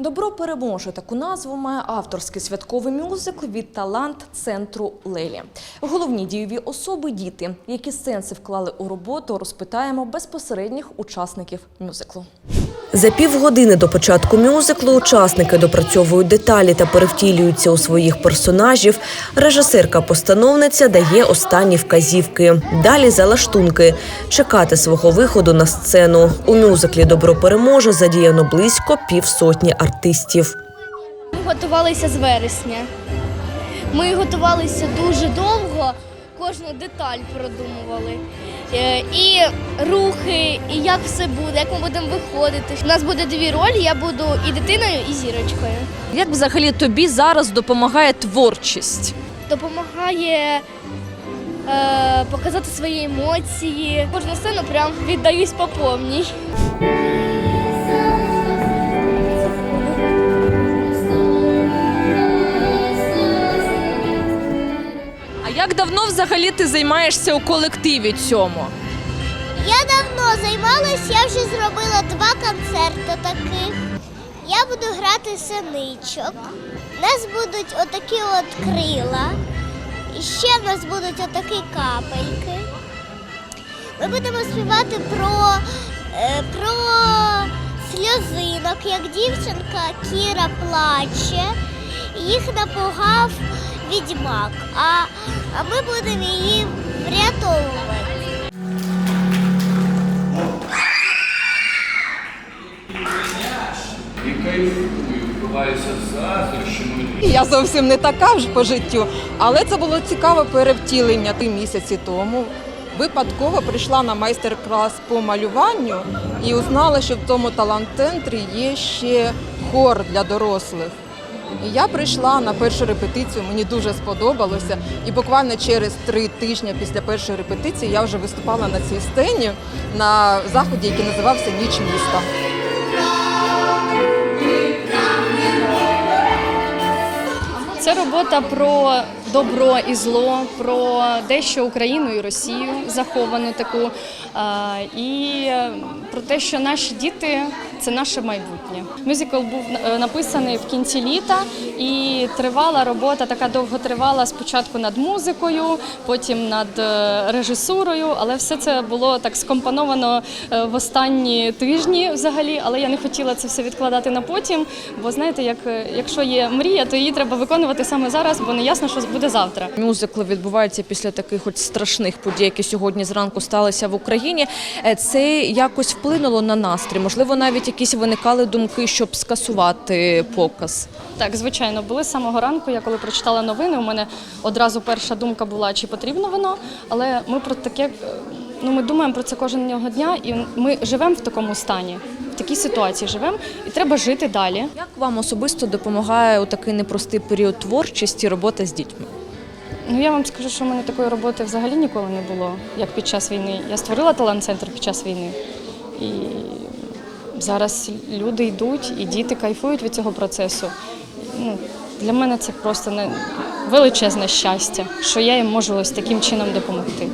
Добро переможе таку назву має авторський святковий мюзикл від талант центру Лелі. Головні дієві особи діти, які сенси вклали у роботу, розпитаємо безпосередніх учасників мюзиклу. За півгодини до початку мюзиклу учасники допрацьовують деталі та перевтілюються у своїх персонажів. Режисерка-постановниця дає останні вказівки. Далі залаштунки чекати свого виходу на сцену. У мюзиклі Добро переможе задіяно близько півсотні артистів. Ми готувалися з вересня. Ми готувалися дуже довго, кожну деталь продумували. Е, І рухи, і як все буде, як ми будемо виходити. У нас буде дві ролі, я буду і дитиною, і зірочкою. Як взагалі тобі зараз допомагає творчість? Допомагає е, показати свої емоції. Кожну сцену прям віддаюсь по повній. Як давно взагалі ти займаєшся у колективі цьому? Я давно займалась, я вже зробила два концерти таких. Я буду грати синичок. У нас будуть отакі от крила. І ще в нас будуть отакі капельки. Ми будемо співати про, е, про сльозинок, як дівчинка Кіра плаче. Їх напугав відьмак, а, а ми будемо її врятовувати. і кайфую, вбиваюся заздрощами. Я зовсім не така ж по життю, але це було цікаве перевтілення три місяці тому. Випадково прийшла на майстер-клас по малюванню і узнала, що в тому талант-центрі є ще хор для дорослих. І я прийшла на першу репетицію, мені дуже сподобалося. І буквально через три тижні після першої репетиції я вже виступала на цій сцені на заході, який називався Ніч міста. Це робота про добро і зло, про дещо Україну і Росію заховану таку, і е, про те, що наші діти це наше майбутнє. Мюзикл був е, написаний в кінці літа, і тривала робота, така довго тривала спочатку над музикою, потім над е, режисурою, але все це було так скомпоновано в останні тижні взагалі. Але я не хотіла це все відкладати на потім, бо знаєте, як якщо є мрія, то її треба виконувати саме зараз, бо не ясно, що буде завтра. Мюзикл відбувається після таких от страшних подій, які сьогодні зранку сталися в Україні. Е, Це якось вплинуло на настрій. Можливо, навіть якісь виникали думки, щоб скасувати показ. Так, звичайно, були з самого ранку. Я коли прочитала новини, у мене одразу перша думка була, чи потрібно воно. Але ми про таке е, ну ми думаємо про це кожного дня, і ми живемо в такому стані, такій ситуації живемо, і треба жити далі. Як вам особисто допомагає у такий непростий період творчості робота з дітьми? Ну я вам скажу, що в мене такої роботи взагалі ніколи не було, як під час війни. Я створила талант-центр під час війни. І зараз люди йдуть, і діти кайфують від цього процесу. Ну, для мене це просто не величезне щастя, що я їм можу ось таким чином допомогти.